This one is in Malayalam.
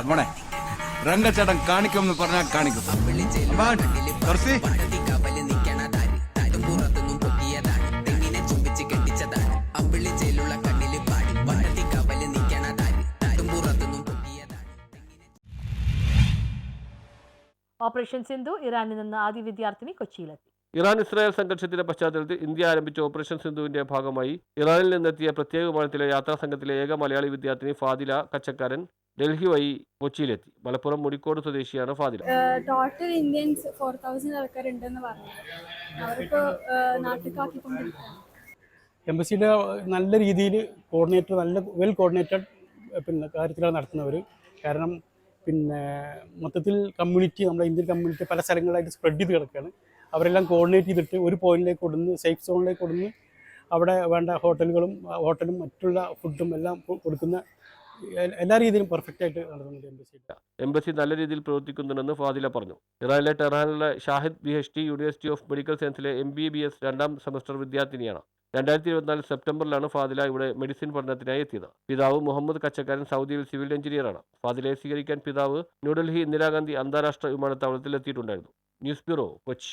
മോനെ. രംഗച്ചേട്ടൻ കാണിക്കുമെന്ന് പറഞ്ഞാൽ കാണിക്കും. ഓപ്പറേഷൻ സിന്ധു ഇറാനിൽ നിന്ന് ആദ്യ വിദ്യാർത്ഥിനി കൊച്ചിയിലെത്തി. ഇറാൻ ഇസ്രായേൽ സംഘർഷത്തിന്റെ പശ്ചാത്തലത്തിൽ ഇന്ത്യ ആരംഭിച്ച ഓപ്പറേഷൻ സിന്ധുവിന്റെ ഭാഗമായി ഇറാനിൽ നിന്നെത്തിയ പ്രത്യേക വിമാനത്തിലെ യാത്രാ സംഘത്തിലെ ഏക മലയാളി വിദ്യാർത്ഥിനി ഫാദില കച്ചക്കാരൻ ഡൽഹി വഴി കൊച്ചിയിലെത്തി. മലപ്പുറം മുടിക്കോട് സ്വദേശിയാണ് Fadila. Total Indians four thousand ആൾക്കാരുണ്ടെന്ന് പറഞ്ഞു. എംബസിയുടെ നല്ല രീതിയിൽ കോർഡിനേറ്റർ നല്ല വെൽ കോർഡിനേറ്റഡ് പിന്നെ കാര്യത്തിലാണ് നടത്തുന്നവർ കാരണം പിന്നെ മൊത്തത്തിൽ കമ്മ്യൂണിറ്റി നമ്മുടെ ഇന്ത്യൻ കമ്മ്യൂണിറ്റി പല സ്ഥലങ്ങളായിട്ട് സ്പ്രെഡ് ചെയ്ത് കിടക്കുകയാണ്. അവരെല്ലാം കോർഡിനേറ്റ് ചെയ്തിട്ട് ഒരു പോയിന്റിലേക്ക് കൊടുന്ന് സേഫ് സോണിലേക്ക് കൊടുന്ന് അവിടെ വേണ്ട ഹോട്ടലുകളും ഹോട്ടലും മറ്റുള്ള ഫുഡും എല്ലാം കൊടുക്കുന്ന എല്ലാ രീതിയിലും പെർഫെക്റ്റ് ആയിട്ട് നടത്തുന്നുണ്ട് എംബസി എംബസി നല്ല രീതിയിൽ പ്രവർത്തിക്കുന്നുണ്ടെന്ന് ഫാദില പറഞ്ഞു. ഇറാനിലെ ടെഹ്റാനിലെ Shahid B H T university of medical സയൻസിലെ M B B S രണ്ടാം സെമസ്റ്റർ വിദ്യാർത്ഥിനിയാണ്. രണ്ടായിരത്തി ഇരുപത്തിനാല് സെപ്റ്റംബറിലാണ് ഫാദില ഇവിടെ മെഡിസിൻ പഠനത്തിനായി എത്തിയത്. പിതാവ് മുഹമ്മദ് കച്ചക്കാരൻ സൗദിയിൽ സിവിൽ എഞ്ചിനീയറാണ് ഫാദിലയെ സ്വീകരിക്കാൻ പിതാവ് ന്യൂഡൽഹി ഇന്ദിരാഗാന്ധി അന്താരാഷ്ട്ര വിമാനത്താവളത്തിൽ എത്തിയിട്ടുണ്ടായിരുന്നു. News bureau Kochi.